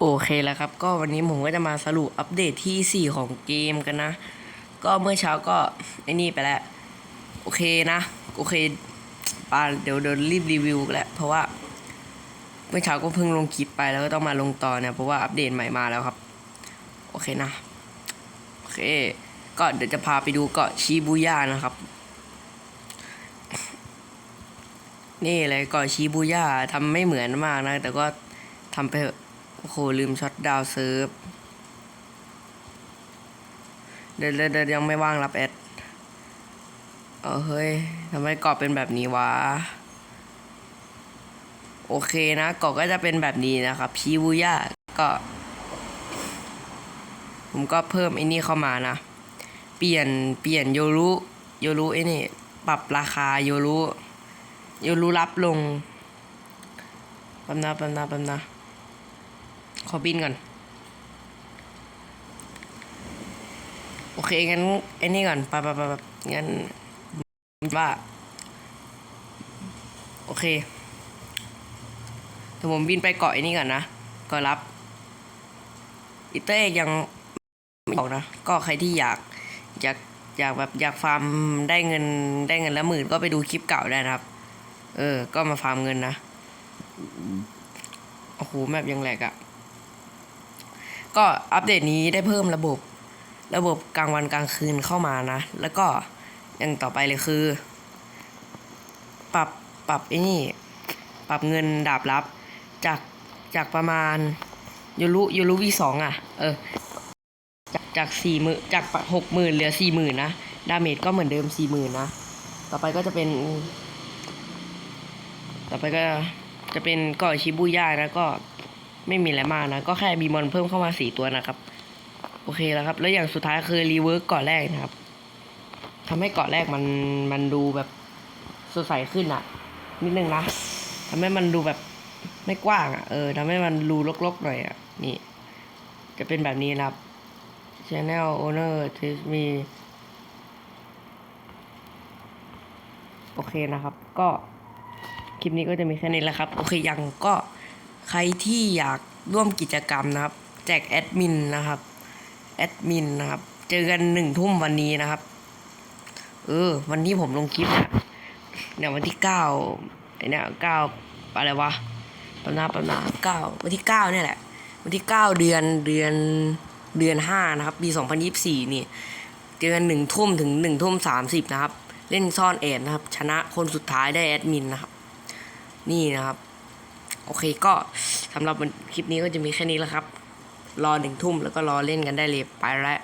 โอเคแล้วครับ ก็วันนี้ผมก็จะมาสรุปอัปเดตที่ 4 ของเกมกันนะ ก็เมื่อเช้าก็ไอ้นี่ไปแล้ว โอเคนะ โอเคปาเดี๋ยวเดี๋ยวรีบรีวิวแหละเพราะว่า เมื่อเช้าก็เพิ่งลงคลิปไปแล้วก็ต้องมาลงต่อเนี่ยเพราะว่าอัปเดตใหม่มาแล้วครับ โอเคนะ โอเค ก็เดี๋ยวจะพาไปดูเกาะชิบูย่านะครับ นี่เลยเกาะชิบูย่าทำไม่เหมือนมากนะ แต่ก็ทำไปเถอะ โอ้โห ลืมช็อตดาวเซิร์ฟ เดี๋ยวเดี๋ยวยังไม่ว่างรับแอด เออเฮ้ยทำไมเกาะเป็นแบบนี้วะ โอเคนะเกาะก็จะเป็นแบบนี้นะครับชิบูย่าก็ ผมก็เพิ่มไอ้นี่เข้ามานะ เปลี่ยนเปลี่ยนโยรุโยรุไอ้นี่ ปรับราคาโยรุโยรุรับลงแป๊บนะแป๊บนะแป๊บนะ ขอบินก่อน โอเค งั้นไอ้นี่ก่อนไปไปไปไปงั้นว่า โอเคเดี๋ยวผมบินไปเกาะไอ้นี่ก่อนนะก็รับอิเต้ยังไม่ออกนะ ก็ใครที่อยากอยากอยากแบบอยากฟาร์มได้เงินได้เงินละหมื่นก็ไปดูคลิปเก่าได้นะครับ เออ ก็มาฟาร์มเงินนะ โอ้โหแมปยังแหลกอะ่ะ ก็อัปเดตนี้ได้เพิ่มระบบระบบกลางวันกลางคืนเข้ามานะ แล้วก็อย่างต่อไปเลยคือ ปรับปรับไอ้นี่ ปรับเงินดาบลับ จากจากประมาณยูรุยูรุวีสองอะ เออ จากจากสี่หมื่นจากหกหมื่นเหลือสี่หมื่นนะ ดาเมจก็เหมือนเดิมสี่หมื่นนะ ต่อไปก็จะเป็น ต่อไปก็จะเป็นกาะชิบูย่านะก็ ไม่มีอะไรมากนะ ก็แค่มีมอนเพิ่มเข้ามาสี่ตัวนะครับ โอเคแล้วครับ แล้วอย่างสุดท้ายคือรีเวิร์กเกาะแรกนะครับทำให้เกาะแรกมันมันดูแบบสดใสขึ้นอะนิดนึงนะทำให้มันดูแบบไม่กว้างอะเออทำให้มันรูลกๆหน่อยอะนี่ จะเป็นแบบนี้นะครับ Channel Owner t e a c Me โอเคนะครับ ก็คลิปนี้ก็จะมีแค่นี้แหละครับ โอเคยังก็ ใครที่อยากร่วมกิจกรรมนะครับ แจกแอดมินนะครับ แอดมินนะครับ เจอกันหนึ่งทุ่มวันนี้นะครับ เออ วันที่ผมลงคลิปเนี่ยเนี่ยวันที่เก้าไอเนี่ยเก้าอะไรวะปนาปนาเก้าวันที่เก้าเนี่ยแหละ วันที่เก้าเดือนเดือนเดือนห้านะครับปีสองพันยี่สิบสี่นี่เจอกันหนึ่งทุ่มถึงหนึ่งทุ่มสามสิบนะครับ เล่นซ่อนแอบนะครับ ชนะคนสุดท้ายได้แอดมินนะครับ นี่นะครับ โอเคก็สำหรับคลิปนี้ก็จะมีแค่นี้แล้วครับ รอหนึ่งทุ่มแล้วก็รอเล่นกันได้เลยไปแล้ว